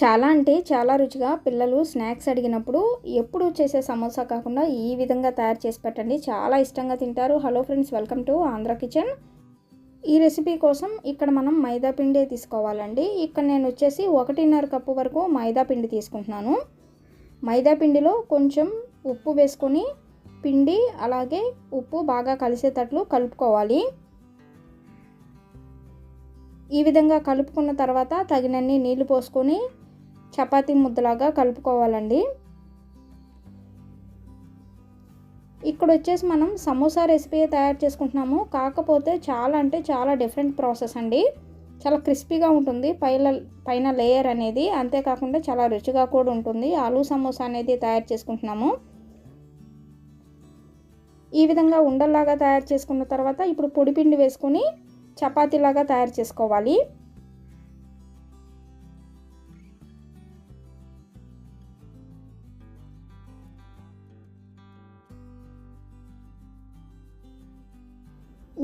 చాలా అంటే చాలా రుచిగా పిల్లలు స్నాక్స్ అడిగినప్పుడు ఎప్పుడు చేసే సమోసా కాకుండా ఈ విధంగా తయారు చేసి పెట్టండి. చాలా ఇష్టంగా తింటారు. Hello friends welcome to Andhra kitchen ఈ రెసిపీ కోసం ఇక్కడ మనం మైదా పిండి తీసుకోవాలండి. ఇక్కడ నేను వచ్చేసి ఒకటిన్నర కప్పు వరకు మైదా పిండి తీసుకుంటున్నాను. మైదా పిండిలో కొంచెం ఉప్పు వేసుకొని పిండి అలాగే ఉప్పు బాగా కలిసేటట్లు కలుపుకోవాలి. ఈ విధంగా కలుపుకున్న తర్వాత తగినన్ని నీళ్ళు పోసుకొని చపాతీ ముద్దలాగా కలుపుకోవాలండి. ఇక్కడ వచ్చేసి మనం సమోసా రెసిపీ తయారు చేసుకుంటున్నాము కాకపోతే చాలా అంటే చాలా డిఫరెంట్ ప్రాసెస్ అండి. చాలా క్రిస్పీగా ఉంటుంది. పైన పైన లేయర్ అనేది అంతేకాకుండా చాలా రుచిగా కూడా ఉంటుంది. ఆలూ సమోసా అనేది తయారు చేసుకుంటున్నాము. ఈ విధంగా ఉండల్లాగా తయారు చేసుకున్న తర్వాత ఇప్పుడు పొడిపిండి వేసుకొని చపాతీలాగా తయారు చేసుకోవాలి.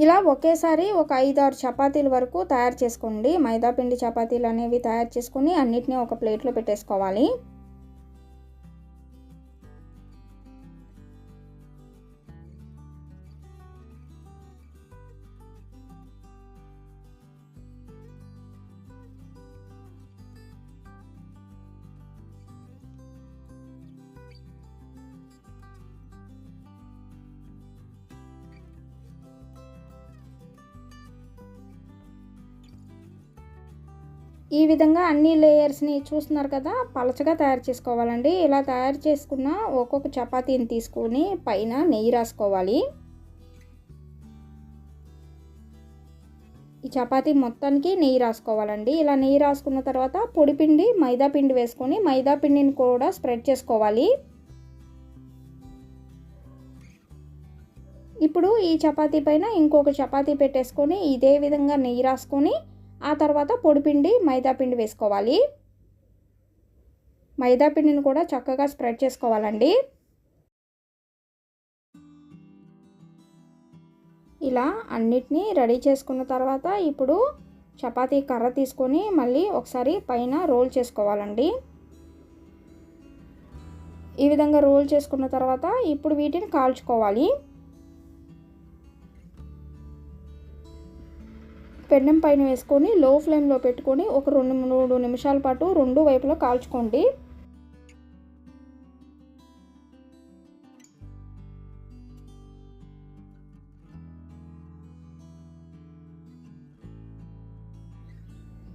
ఇలా ఒకేసారి ఒక ఐదు ఆరు చపాతీల వరకు తయారు చేసుకోండి. మైదాపిండి చపాతీలు అనేవి తయారు చేసుకుని అన్నిటినీ ఒక ప్లేట్లో పెట్టేసుకోవాలి. ఈ విధంగా అన్ని లేయర్స్ని చూస్తున్నారు కదా పలచగా తయారు చేసుకోవాలండి. ఇలా తయారు చేసుకున్న ఒక్కొక్క చపాతీని తీసుకొని పైన నెయ్యి రాసుకోవాలి. ఈ చపాతీ మొత్తానికి నెయ్యి రాసుకోవాలండి. ఇలా నెయ్యి రాసుకున్న తర్వాత పొడి పిండి మైదా పిండి వేసుకొని మైదా పిండిని కూడా స్ప్రెడ్ చేసుకోవాలి. ఇప్పుడు ఈ చపాతీ పైన ఇంకొక చపాతీ పెట్టేసుకొని ఇదే విధంగా నెయ్యి రాసుకొని ఆ తర్వాత పొడిపిండి మైదాపిండి వేసుకోవాలి. మైదాపిండిని కూడా చక్కగా స్ప్రెడ్ చేసుకోవాలండి. ఇలా అన్నిటినీ రెడీ చేసుకున్న తర్వాత ఇప్పుడు చపాతీ కర్ర తీసుకొని మళ్ళీ ఒకసారి పైన రోల్ చేసుకోవాలండి. ఈ విధంగా రోల్ చేసుకున్న తర్వాత ఇప్పుడు వీటిని కాల్చుకోవాలి. పెన్నం పైన వేసుకొని లో ఫ్లేమ్లో పెట్టుకొని ఒక రెండు మూడు నిమిషాల పాటు రెండు వైపులా కాల్చుకోండి.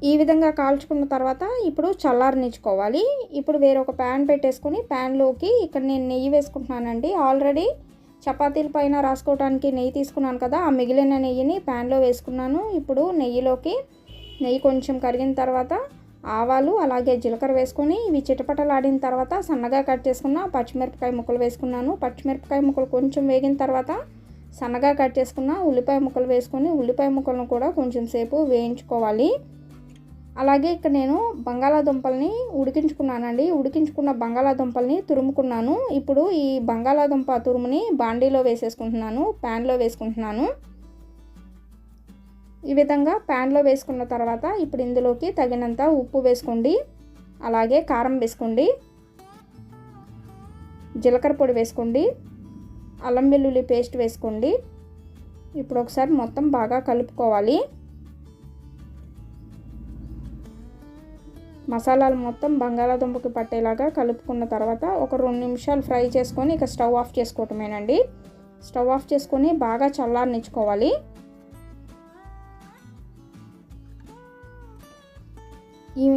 ఈ విధంగా కాల్చుకున్న తర్వాత ఇప్పుడు చల్లారనిచ్చుకోవాలి. ఇప్పుడు వేరొక ప్యాన్ పెట్టేసుకొని ప్యాన్లోకి ఇక్కడ నేను నెయ్యి వేసుకుంటున్నానండి. ఆల్రెడీ చపాతీల పైన రాసుకోవడానికి నెయ్యి తీసుకున్నాను కదా ఆ మిగిలిన నెయ్యిని ప్యాన్లో వేసుకున్నాను. ఇప్పుడు నెయ్యిలోకి నెయ్యి కొంచెం కరిగిన తర్వాత ఆవాలు అలాగే జీలకర్ర వేసుకొని ఇవి చిటపటలాడిన తర్వాత సన్నగా కట్ చేసుకున్న పచ్చిమిరపకాయ ముక్కలు వేసుకున్నాను. పచ్చిమిరపకాయ ముక్కలు కొంచెం వేగిన తర్వాత సన్నగా కట్ చేసుకున్న ఉల్లిపాయ ముక్కలు వేసుకొని ఉల్లిపాయ ముక్కలను కూడా కొంచెం సేపు వేయించుకోవాలి. అలాగే ఇక్కడ నేను బంగాళాదుంపల్ని ఉడికించుకున్నానండి. ఉడికించుకున్న బంగాళాదుంపల్ని తురుముకున్నాను. ఇప్పుడు ఈ బంగాళాదుంప తురుముని బాండీలో వేసేసుకుంటున్నాను ప్యాన్లో వేసుకుంటున్నాను. ఈ విధంగా ప్యాన్లో వేసుకున్న తర్వాత ఇప్పుడు ఇందులోకి తగినంత ఉప్పు వేసుకోండి. అలాగే కారం వేసుకోండి. జీలకర్ర పొడి వేసుకోండి. అల్లం వెల్లుల్లి పేస్ట్ వేసుకోండి. ఇప్పుడు ఒకసారి మొత్తం బాగా కలుపుకోవాలి. మసాలాలు మొత్తం బంగాళాదుంపకి పట్టేలాగా కలుపుకున్న తర్వాత ఒక రెండు నిమిషాలు ఫ్రై చేసుకొని ఇక స్టవ్ ఆఫ్ చేసుకోవటమేనండి. స్టవ్ ఆఫ్ చేసుకొని బాగా చల్లారనిచ్చుకోవాలి. ఈ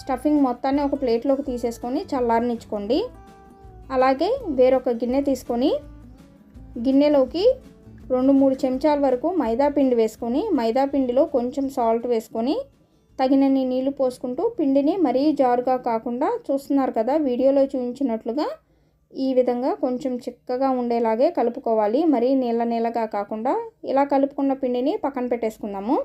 స్టఫింగ్ మొత్తాన్ని ఒక ప్లేట్లోకి తీసేసుకొని చల్లారనిచ్చుకోండి. అలాగే వేరొక గిన్నె తీసుకొని గిన్నెలోకి రెండు మూడు చెంచాల వరకు మైదా పిండి వేసుకొని మైదా పిండిలో కొంచెం సాల్ట్ వేసుకొని తగినన్ని నీళ్ళు పోసుకుంటూ పిండిని మరీ జారుగా కాకుండా చూస్తున్నారు కదా వీడియోలో చూపించినట్లుగా ఈ విధంగా కొంచెం చిక్కగా ఉండేలాగే కలుపుకోవాలి. మరీ నీళ్ళ నీళ్ళగా కాకుండా ఇలా కలుపుకున్న పిండిని పక్కన పెట్టేసుకుందాము.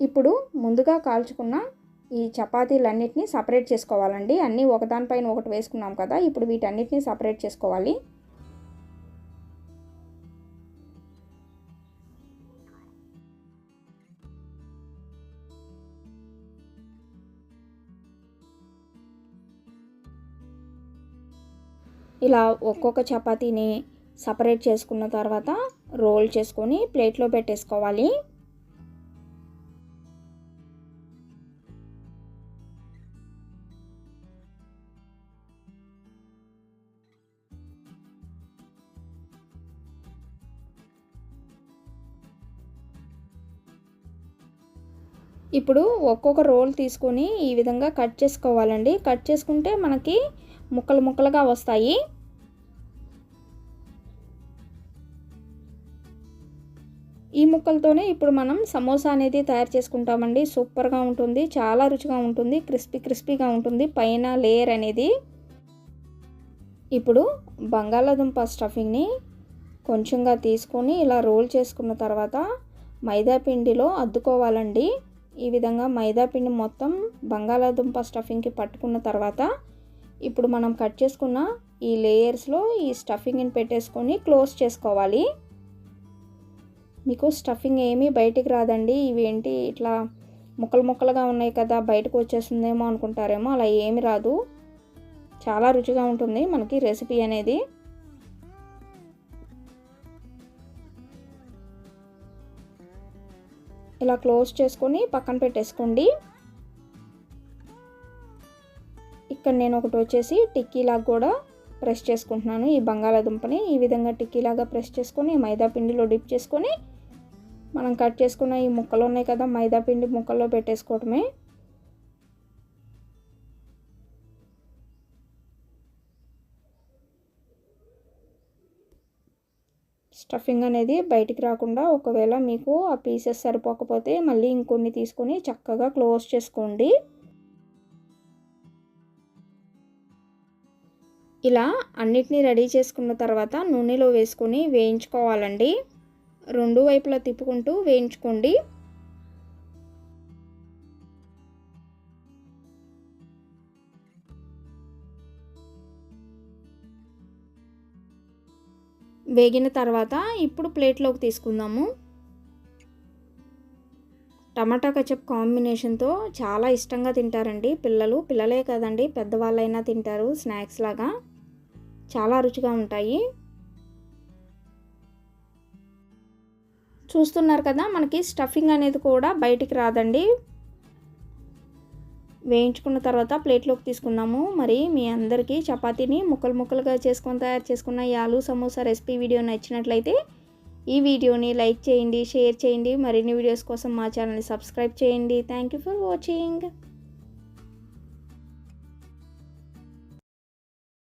ఇప్పుడు ముందుగా కాల్చుకున్న ఈ చపాతీలన్నిటిని సపరేట్ చేసుకోవాలండి. అన్నీ ఒకదానిపైన ఒకటి వేసుకున్నాం కదా ఇప్పుడు వీటన్నిటిని సపరేట్ చేసుకోవాలి. ఇలా ఒక్కొక్క చపాతీని సపరేట్ చేసుకున్న తర్వాత రోల్ చేసుకొని ప్లేట్లో పెట్టేసుకోవాలి. ఇప్పుడు ఒక్కొక్క రోల్ తీసుకొని ఈ విధంగా కట్ చేసుకోవాలండి. కట్ చేసుకుంటే మనకి ముక్కలు ముక్కలుగా వస్తాయి. ఈ ముక్కలతోనే ఇప్పుడు మనం సమోసా అనేది తయారు చేసుకుంటామండి. సూపర్గా ఉంటుంది చాలా రుచిగా ఉంటుంది క్రిస్పీ క్రిస్పీగా ఉంటుంది పైన లేయర్ అనేది. ఇప్పుడు బంగాళాదుంప స్టఫింగ్ని కొంచెంగా తీసుకొని ఇలా రోల్ చేసుకున్న తర్వాత మైదా పిండిలో అద్దుకోవాలండి. ఈ విధంగా మైదా పిండి మొత్తం బంగాళాదుంప స్టఫింగ్కి పట్టుకున్న తర్వాత ఇప్పుడు మనం కట్ చేసుకున్న ఈ లేయర్స్లో ఈ స్టఫింగ్ని పెట్టేసుకొని క్లోజ్ చేసుకోవాలి. మీకు స్టఫింగ్ ఏమీ బయటికి రాదండి. ఇవేంటి ఇట్లా ముక్కలు ముక్కలుగా ఉన్నాయి కదా బయటకు వచ్చేస్తుందేమో అనుకుంటారేమో అలా ఏమి రాదు. చాలా రుచిగా ఉంటుంది మనకి రెసిపీ అనేది. ఇలా క్లోజ్ చేసుకొని పక్కన పెట్టేసుకోండి. ఇక్కడ నేను ఒకటి వచ్చేసి టిక్కీలాగా కూడా ప్రెస్ చేసుకుంటున్నాను. ఈ బంగాళాదుంపని ఈ విధంగా టిక్కీలాగా ప్రెస్ చేసుకొని మైదా పిండిలో డిప్ చేసుకొని మనం కట్ చేసుకున్న ఈ ముక్కలు ఉన్నాయి కదా మైదా పిండి ముక్కల్లో పెట్టేసుకోవటమే. స్టఫింగ్ అనేది బయటికి రాకుండా ఒకవేళ మీకు ఆ పీసెస్ సరిపోకపోతే మళ్ళీ ఇంకొన్ని తీసుకొని చక్కగా క్లోజ్ చేసుకోండి. ఇలా అన్నిటినీ రెడీ చేసుకున్న తర్వాత నూనెలో వేసుకొని వేయించుకోవాలండి. రెండు వైపులా తిప్పుకుంటూ వేయించుకోండి. వేగిన తర్వాత ఇప్పుడు ప్లేట్లోకి తీసుకుందాము. టమాటా కచప్ కాంబినేషన్తో చాలా ఇష్టంగా తింటారండి పిల్లలు. పిల్లలే కదండి పెద్దవాళ్ళైనా తింటారు స్నాక్స్ లాగా. చాలా రుచిగా ఉంటాయి. చూస్తున్నారు కదా మనకి స్టఫింగ్ అనేది కూడా బయటికి రాదండి. వేయించుకున్న తర్వాత ప్లేట్లోకి తీసుకున్నాము మరి మీ అందరికీ చపాతీని ముక్కలు ముక్కలుగా చేసుకొని తయారు చేసుకున్న ఈ ఆలు సమోసా రెసిపీ వీడియో నచ్చినట్లయితే ఈ వీడియోని లైక్ చేయండి షేర్ చేయండి. మరిన్ని వీడియోస్ కోసం మా ఛానల్ని సబ్స్క్రైబ్ చేయండి. Thank you for watching.